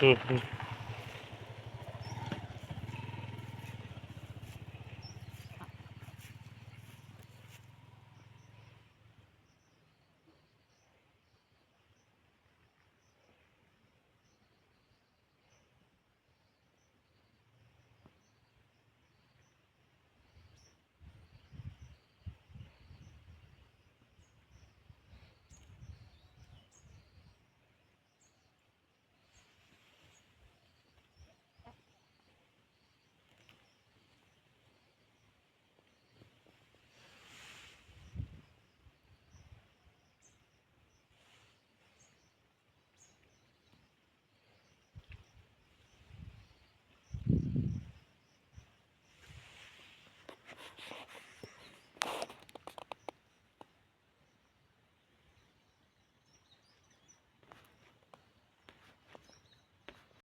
嗯嗯。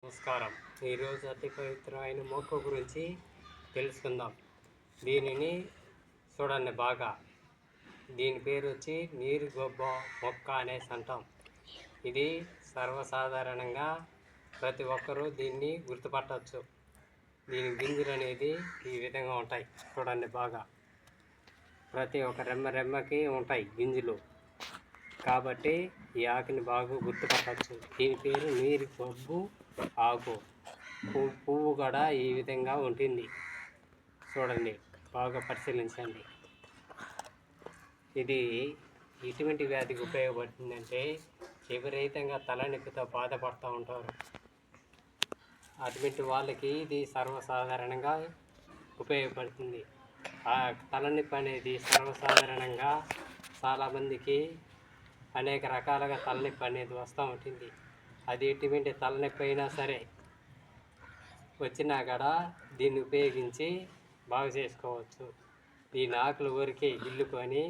నమస్కారం. ఈరోజు అతి పవిత్రమైన మొక్క గురించి తెలుసుకుందాం. దీనిని చూడండి బాగా. దీని పేరు వచ్చి నీరు గొబ్బ మొక్క అనేసి అంటాం ఇది సర్వసాధారణంగా ప్రతి ఒక్కరూ దీన్ని గుర్తుపట్టవచ్చు. దీని గింజలు అనేది ఈ విధంగా ఉంటాయి. చూడండి బాగా. ప్రతి ఒక్క రెమ్మ రెమ్మకి ఉంటాయి గింజలు. కాబట్టి ఈ ఆకుని బాగా గుర్తుపట్టవచ్చు. దీని పేరు నీరు గొబ్బు ఆకు పువ్వు పువ్వు కూడా ఈ విధంగా ఉంటుంది. చూడండి బాగా పరిశీలించండి. ఇది ఎటువంటి వ్యాధికి ఉపయోగపడుతుందంటే విపరీతంగా తలనొప్పితో బాధపడుతూ ఉంటారు. అటువంటి వాళ్ళకి ఇది సర్వసాధారణంగా ఉపయోగపడుతుంది. ఆ తలనొప్పి అనేది సర్వసాధారణంగా చాలామందికి అనేక రకాలుగా తలనొప్పి అనేది వస్తూ ఉంటుంది. అది ఎటువంటి తలనొప్పి అయినా సరే వచ్చినా కూడా దీన్ని ఉపయోగించి బాగు చేసుకోవచ్చు. దీని ఆకులు ఊరికే గిల్లుకొని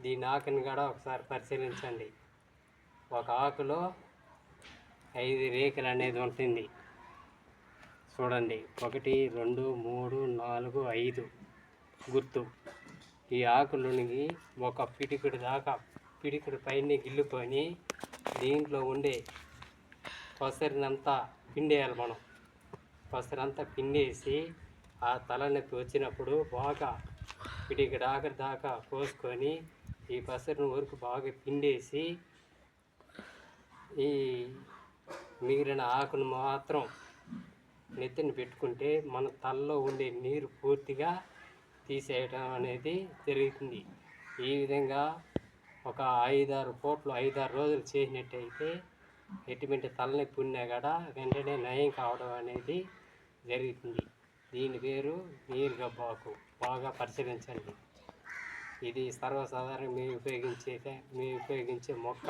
దీని ఆకుని కూడా ఒకసారి పరిశీలించండి. ఒక ఆకులో ఐదు రేకులు అనేది ఉంటుంది. చూడండి. ఒకటి రెండు మూడు నాలుగు ఐదు. గుర్తు. ఈ ఆకులునిగి ఒక పిడికిడి దాకా పిడికిడి పైన గిల్లుకొని దీంట్లో ఉండే పసరినంతా పిండేయాలి మనం. పసరంతా పిండేసి ఆ తలనొప్పి వచ్చినప్పుడు బాగా పిడికిడి దాకా దాకా కోసుకొని ఈ పసరును వరకు బాగా పిండేసి ఈ మిగిలిన ఆకును మాత్రం నెత్తిని పెట్టుకుంటే మన తలలో ఉండే నీరు పూర్తిగా తీసేయడం అనేది జరుగుతుంది. ఈ విధంగా ఒక ఐదారు కోట్లు ఐదారు రోజులు చేసినట్టయితే ఎటువంటి తలనొప్పి ఉన్నా కూడా వెంటనే నయం కావడం అనేది జరుగుతుంది. దీని పేరు నీరుగబ్బాకు బాగా పరిశీలించండి. ఇది సర్వసాధారణంగా మేము ఉపయోగించే మేము ఉపయోగించే మొక్క.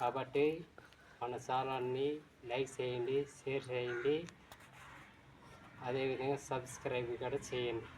కాబట్టి మన ఛానల్ని లైక్ చేయండి షేర్ చేయండి. అదేవిధంగా సబ్స్క్రైబ్ కూడా చేయండి.